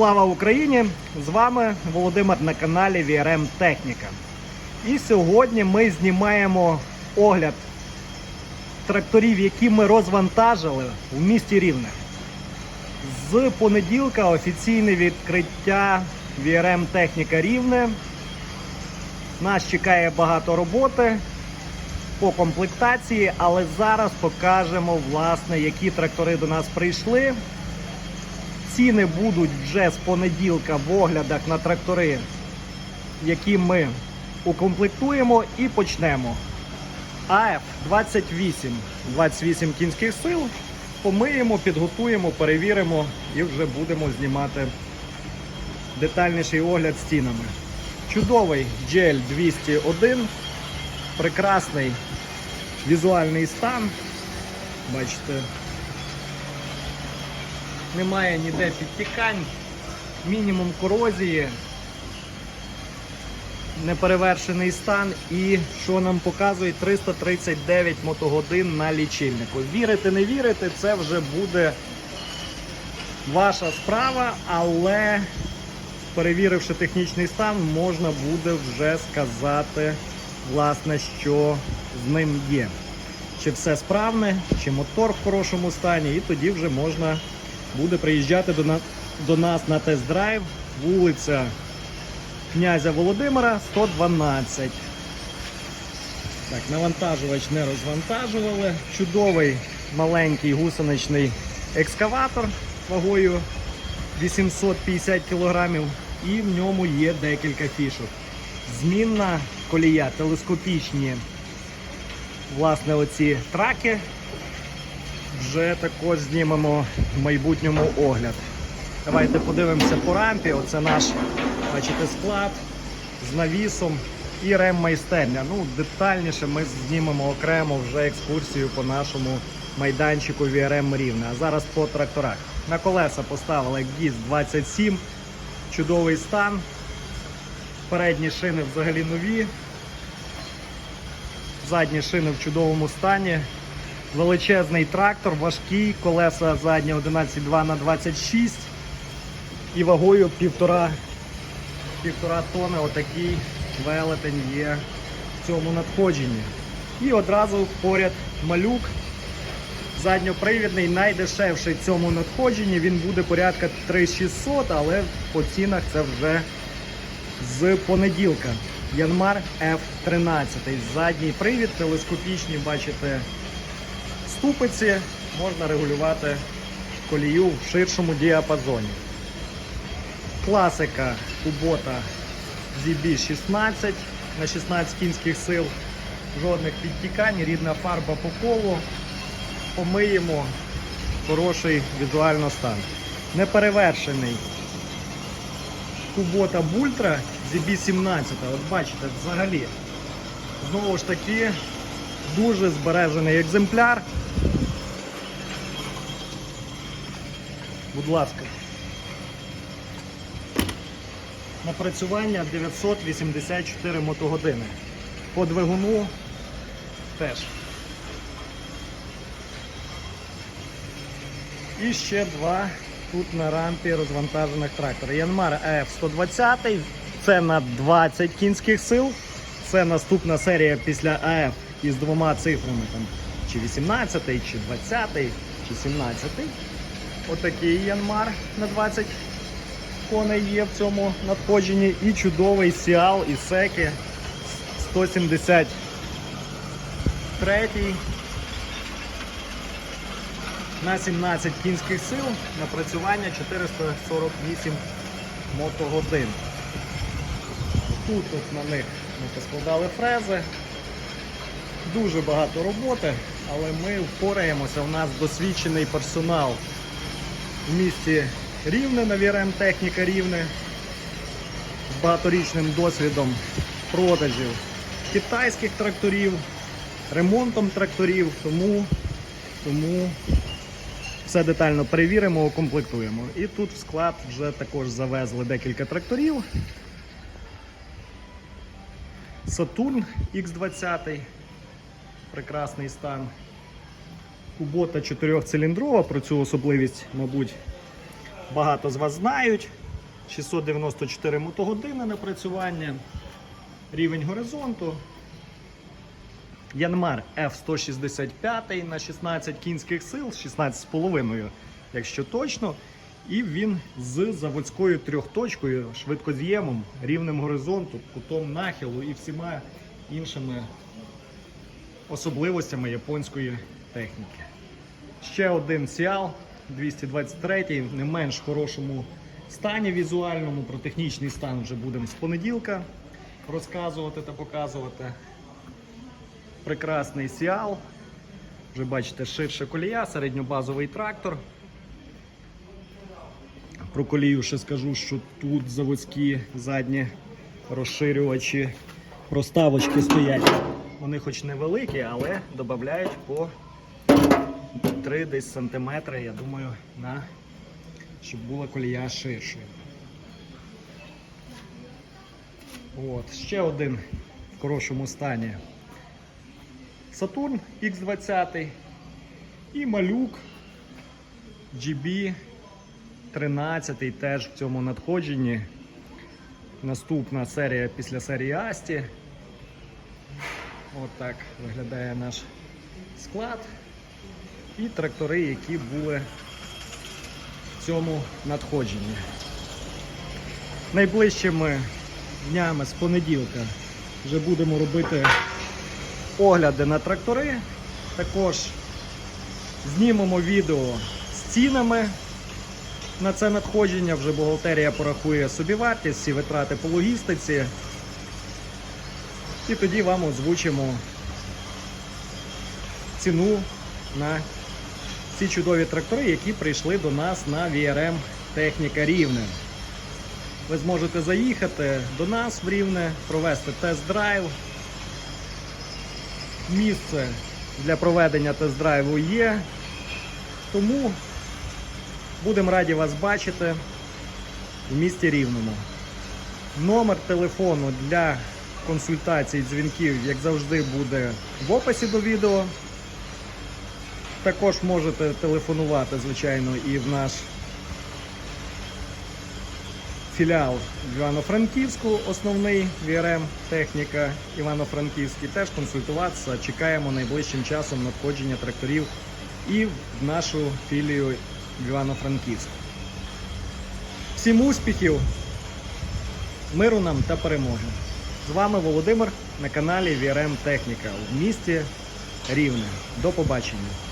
Слава Україні! З вами Володимир на каналі VRM Техніка. І сьогодні ми знімаємо огляд тракторів, які ми розвантажили в місті Рівне. З понеділка офіційне відкриття VRM Техніка Рівне. Нас чекає багато роботи по комплектації, але зараз покажемо, власне, які трактори до нас прийшли. Ціни будуть вже з понеділка в оглядах на трактори, які ми укомплектуємо і почнемо. АФ 28, 28 кінських сил. Помиємо, підготуємо, перевіримо і вже будемо знімати детальніший огляд з цінами. Чудовий GL 201, прекрасний візуальний стан. Бачите, немає ніде підтікань, мінімум корозії, неперевершений стан і що нам показує 339 мотогодин на лічильнику. Вірити, не вірити, це вже буде ваша справа, але перевіривши технічний стан, можна буде вже сказати, власне, що з ним є. Чи все справне, чи мотор в хорошому стані, і тоді вже можна буде приїжджати до нас, до нас на тест-драйв, вулиця князя Володимира, 112. Так, навантажувач не розвантажували. Чудовий маленький гусеничний екскаватор вагою 850 кг, і в ньому є декілька фішок. Змінна колія, телескопічні власне оці траки вже також знімемо в майбутньому огляд. Давайте подивимося по рампі. Оце наш, бачите, склад з навісом і реммайстерня. Ну, детальніше ми знімемо окремо вже екскурсію по нашому майданчику VRM Рівне. А зараз по тракторах. На колеса поставили ГІС 27, чудовий стан. Передні шини взагалі нові. Задні шини в чудовому стані. Величезний трактор, важкий, колеса задні 11,2 на 26 і вагою півтора, півтора тони отакий велетень є в цьому надходженні. І одразу поряд малюк, задньопривідний, найдешевший в цьому надходженні. Він буде порядка 3600, але по цінах це вже з понеділка. Янмар F13. Задній привід, телескопічні, бачите, ступиці можна регулювати колію в ширшому діапазоні. Класика Кубота ZB16 на 16 кінських сил. Жодних підтікань, рідна фарба по колу. Помиємо хороший візуально стан. Неперевершений Кубота Бультра ZB17. От бачите, взагалі. Знову ж таки, дуже збережений екземпляр. Будь ласка. Напрацювання 984 мотогодини. По двигуну теж. І ще два тут на рампі розвантажених трактора. Янмар АФ-120, це на 20 кінських сил. Це наступна серія після АФ із двома цифрами, там, чи 18, чи 20, чи 17. Отакий Янмар на 20 коней є в цьому надходженні. І чудовий Сіал і Секи 173 на 17 кінських сил напрацювання 448 мотогодин. Тут от на них ми поскладали фрези. Дуже багато роботи, але ми впораємося. У нас досвідчений персонал в місті Рівне на VRM Техніка Рівне з багаторічним досвідом продажів китайських тракторів, ремонтом тракторів, тому, тому все детально перевіримо, укомплектуємо. І тут в склад вже також завезли декілька тракторів. Saturn X20, прекрасний стан. Кубота 4-циліндрова, про цю особливість, мабуть, багато з вас знають. 694 мотогодини напрацювання, рівень горизонту. Янмар F165 на 16 кінських сил, 16,5, якщо точно. І він з заводською трьохточкою, швидкоз'ємом, рівнем горизонту, кутом нахилу і всіма іншими особливостями японської техніки. Ще один Сіал 223, не менш хорошому стані візуальному. Про технічний стан вже будемо з понеділка розказувати та показувати. Прекрасний Сіал. Вже бачите, ширша колія, середньобазовий трактор. Про колію ще скажу, що тут заводські задні розширювачі, проставочки стоять. Вони хоч невеликі, але додають по 3 десь сантиметри, я думаю, на, щоб була колія ширшою. От, ще один в хорошому стані. Сатурн X20 і малюк GB 13 теж в цьому надходженні. Наступна серія після серії Асті. От так виглядає наш склад. І трактори, які були в цьому надходженні. Найближчими днями з понеділка вже будемо робити огляди на трактори. Також знімемо відео з цінами на це надходження. Вже бухгалтерія порахує собі вартість, всі витрати по логістиці. І тоді вам озвучимо ціну на ці чудові трактори, які прийшли до нас на VRM Техніка Рівне. Ви зможете заїхати до нас в Рівне, провести тест-драйв. Місце для проведення тест-драйву є. Тому будемо раді вас бачити в місті Рівному. Номер телефону для консультацій, дзвінків, як завжди, буде в описі до відео. Також можете телефонувати, звичайно, і в наш філіал в Івано-Франківську, основний VRM техніка Івано-Франківський. Теж консультуватися. Чекаємо найближчим часом надходження тракторів і в нашу філію в Івано-Франківську. Всім успіхів, миру нам та перемоги! З вами Володимир на каналі VRM Техніка в місті Рівне. До побачення!